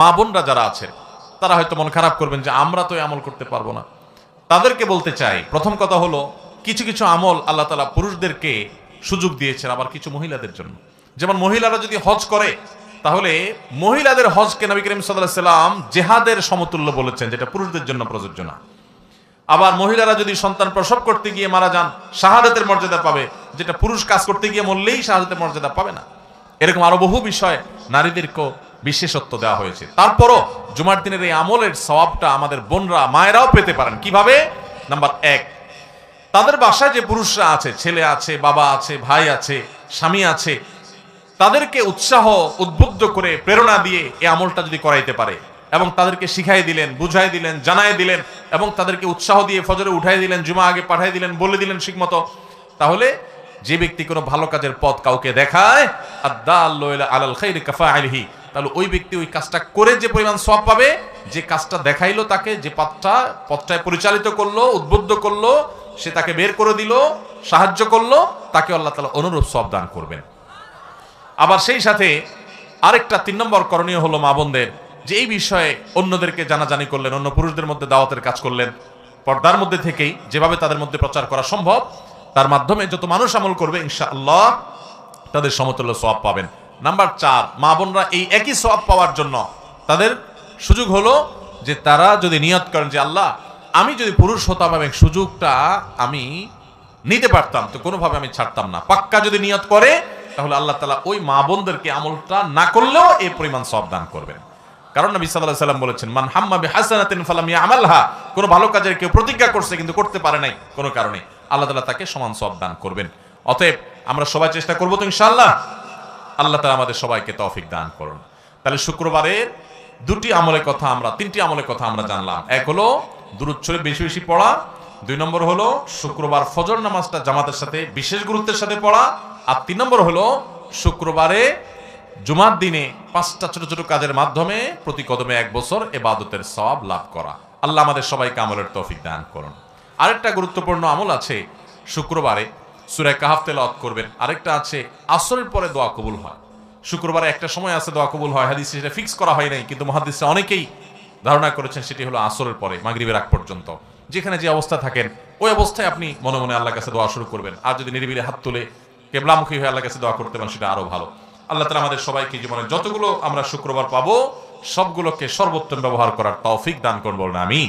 মা বোনরা যারা আছে, তারা হয়তো মন খারাপ করবেন যে আমরা তো আমল করতে পারব না। তাদেরকে বলতে চাই, প্রথম কথা হলো, কিছু কিছু আমল আল্লাহ তালা পুরুষদেরকে সুযোগ দিয়েছেন আবার কিছু মহিলাদের জন্য। যেমন মহিলারা যদি হজ করে, তাহলে মহিলাদের হজকে নবী করিম সাল্লাহ সাল্লাম জেহাদের সমতুল্য বলেছেন, যেটা পুরুষদের জন্য প্রযোজ্য না। আবার মহিলারা যদি সন্তান প্রসব করতে গিয়ে মারা যান, শাহাদাতের মর্যাদা পাবে, যেটা পুরুষ কাজ করতে গিয়ে মরলেই শাহাদাতের মর্যাদা পাবে না। এরকম আরও বহু বিষয় নারীদেরকেও বিশেষত্ব দেওয়া হয়েছে। তারপরও জুমার দিনের এই আমলের সওয়াবটা আমাদের বোনরা, মায়েরাও পেতে পারেন। কীভাবে? নাম্বার এক, তাদের বাসায় যে পুরুষরা আছে, ছেলে আছে, বাবা আছে, ভাই আছে, স্বামী আছে, তাদেরকে উৎসাহ, উদ্বুদ্ধ করে প্রেরণা দিয়ে এই আমলটা যদি করাইতে পারে এবং তাদেরকে শিখাই দিলেন, বুঝাই দিলেন, জানাই দিলেন এবং তাদেরকে উৎসাহ দিয়ে ফজরে উঠাই দিলেন, জুমা আগে পাঠাই দিলেন, বলে দিলেন ঠিকমতো, তাহলে যে ব্যক্তি কোনো ভালো কাজের পথ কাউকে দেখায় আদাল্লা আলাল খাই কাফা আলহি তাহলে ওই ব্যক্তি ওই কাজটা করে যে পরিমাণ সব পাবে, যে কাজটা দেখাইলো তাকে, যে পথটা, পথটায় পরিচালিত করল, উদ্বুদ্ধ করল, সে তাকে বের করে দিল, সাহায্য করল, তাকে আল্লাহ তালা অনুরূপ সব দান করবেন। আবার সেই সাথে আরেকটা তিন নম্বর করণীয় হলো মা বোনদের, যে এই বিষয়ে অন্যদেরকে জানাজানি করলেন, অন্য পুরুষদের মধ্যে দাওয়াতের কাজ করলেন। পর্দার মধ্যে থেকেই যেভাবে তাদের মধ্যে প্রচার করা সম্ভব, তার মাধ্যমে যত মানুষ আমল করবে, ইনশাআল্লাহ তাদের সমতুল্য সব পাবেন। নাম্বার চার, মা বোনরা এই একই সব পাওয়ার জন্য তাদের সুযোগ হলো যে তারা যদি নিয়ত করেন যে আল্লাহ, আমি যদি পুরুষ হতাম এবং সুযোগটা আমি নিতে পারতাম, তো কোনোভাবে আমি ছাড়তাম না। পাক্কা যদি নিয়ত করে, তাহলে আল্লাহ তালা ওই মা বোনদেরকে আমলটা না করলেও এই পরিমাণ সব দান করবেন। কারণ নবী সাল্লাহ সাল্লাম বলেছেন, মান হাম্মা হাসানাতিন ফালাম ইয়ামালহা কোনো ভালো কাজের কেউ প্রতিজ্ঞা করছে কিন্তু করতে পারে নাই কোনো কারণে। আল্লাহ তালা তাকে সমান সব দান করবেন। অতএব আমরা সবাই চেষ্টা করব তো ইনশাআল্লাহ আল্লাহ তালা আমাদের সবাইকে তৌফিক দান করুন। তাহলে শুক্রবারের দুটি আমলের কথা আমরা, তিনটি আমলের কথা আমরা জানলাম। এক হলো দূরচ্ছরে বেশি বেশি পড়া। দুই নম্বর হলো, শুক্রবার ফজর নামাজটা জামাতের সাথে বিশেষ গুরুত্বের সাথে পড়া। আর তিন নম্বর হলো, শুক্রবারে জুমার দিনে পাঁচটা ছোট ছোট কাজের মাধ্যমে প্রতি কদমে এক বছর এবাদতের সওয়াব লাভ করা। আল্লাহ আমাদের সবাইকে আমলের তৌফিক দান করুন। আরেকটা গুরুত্বপূর্ণ আমল আছে শুক্রবারে। সুরায় কাহাফ তেলাওয়াত করবেন। আরেকটা আছে, আসরের পরে দোয়া কবুল হয়। শুক্রবারে একটা সময় আছে দোয়া কবুল হয়, হাদিসে সেটা ফিক্স করা হয় নাই, কিন্তু মহাদিসে অনেকেই ধারণা করেছেন সেটি হলো আসরের পরে, মাগরিবের আগ পর্যন্ত। যেখানে যে অবস্থা থাকেন, ওই অবস্থায় আপনি মনে মনে আল্লাহ কাছে দোয়া শুরু করবেন। আর যদি নিরিবিলি হাত তুলে কেবলামুখী হয়ে আল্লাহর কাছে দোয়া করতে পারেন, সেটা আরও ভালো। আল্লাহ তালা আমাদের সবাইকে জীবনে যতগুলো আমরা শুক্রবার পাবো, সবগুলোকে সর্বোত্তম ব্যবহার করার তৌফিক দান করব না আমি